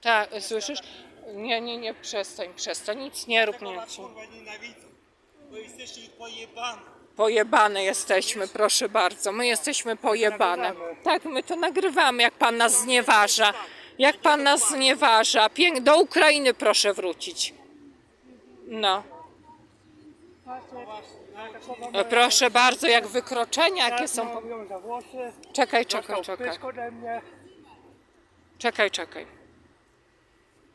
Tak, słyszysz? Nie, nie, nie, przestań, przestań, nic nie rób, nie kurwa nienawidzą, bo jesteście pojebane. Pojebane jesteśmy, proszę bardzo. My jesteśmy pojebane. Tak, my to nagrywamy, jak pan nas znieważa. Jak pan nas znieważa. Pięk do Ukrainy proszę wrócić. No. E, Proszę bardzo, jak wykroczenia, jakie są. po- włosy, Czekaj, czekaj, dostał czekaj. pysk ode mnie, Czekaj, czekaj.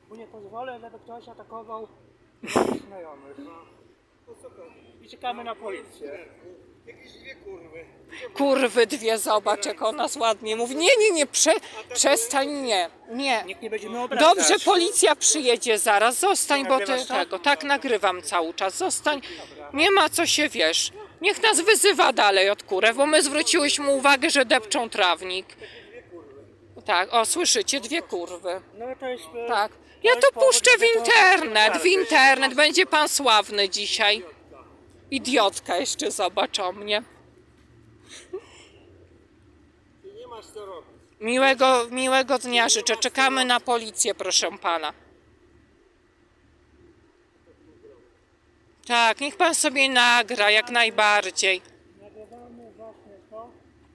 Bo nie pozwolę, żeby ktoś atakował moich znajomych. I czekamy na policję. Jakieś dwie kurwy. Kurwy dwie, zobacz, jak o nas ładnie mówi. Nie, nie, nie, prze, przestań, nie, nie. Nikt nie będzie mnie obrażać. Dobrze, policja przyjedzie zaraz. Zostań, bo ty tego. Tak, nagrywam cały czas. Zostań. Nie ma co się wiesz. Niech nas wyzywa dalej od kurew, bo my zwróciłyśmy uwagę, że depczą trawnik. Tak, o, słyszycie, dwie kurwy. No to jest... e, Tak. Ja to puszczę w internet, w internet. Będzie pan sławny dzisiaj. Idiotka jeszcze zobacz o mnie. Ty nie masz co robić. Miłego, miłego dnia życzę. Czekamy na policję, proszę pana. Tak, niech pan sobie nagra jak najbardziej. Nagrywamy właśnie to,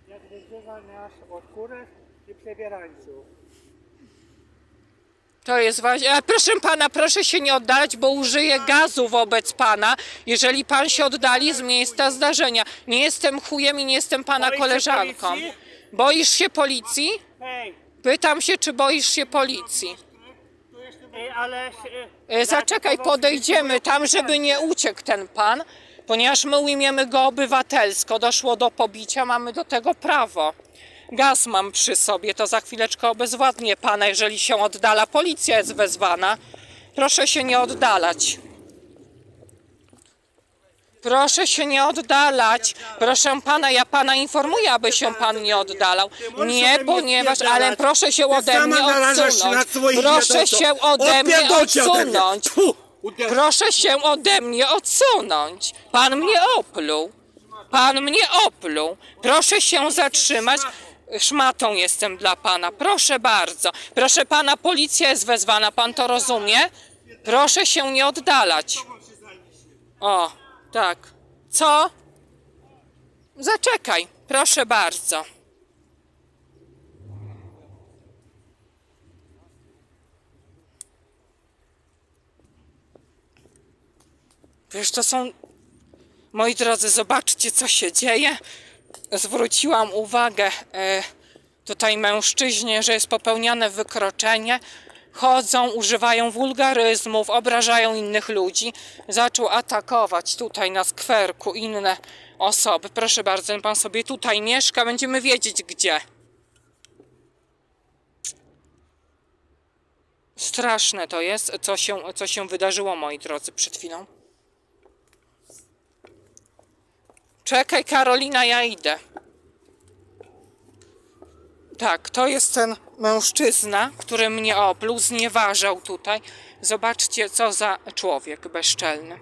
jak wyzywa nas od przebierańców. To jest właśnie. A proszę pana, proszę się nie oddalać, bo użyję gazu wobec pana, jeżeli pan się oddali z miejsca zdarzenia. Nie jestem chujem i nie jestem pana Boisz się koleżanką. policji? Boisz się policji? Hej, Pytam się, czy boisz się policji. ej, ale... e, E, Zaczekaj, podejdziemy tam, żeby nie uciekł ten pan, ponieważ my ujmiemy go obywatelsko. Doszło do pobicia, mamy do tego prawo. Gaz mam przy sobie, to za chwileczkę obezwładnię pana, jeżeli się oddala. Policja jest wezwana. Proszę się nie oddalać. Proszę się nie oddalać. Proszę pana, ja pana informuję, aby się pan nie oddalał. Nie, ponieważ, ale proszę się ode mnie odsunąć. Proszę się ode mnie odsunąć. Proszę się ode mnie odsunąć. Pan mnie opluł. Pan mnie opluł. Proszę się zatrzymać. Szmatą jestem dla pana. Proszę bardzo. Proszę pana, policja jest wezwana. Pan to rozumie? Proszę się nie oddalać. O, tak. Co? Zaczekaj. Proszę bardzo. Wiesz, to są. Moi drodzy, zobaczcie, co się dzieje. Zwróciłam uwagę e, tutaj mężczyźnie, że jest popełniane wykroczenie. Chodzą, używają wulgaryzmów, obrażają innych ludzi. Zaczął atakować tutaj na skwerku inne osoby. Proszę bardzo, pan sobie tutaj mieszka, będziemy wiedzieć gdzie. Straszne to jest, co się, co się wydarzyło, moi drodzy, przed chwilą. Czekaj, Karolina, ja idę. Tak, to jest ten mężczyzna, który mnie opluł, znieważał tutaj. Zobaczcie, co za człowiek bezczelny.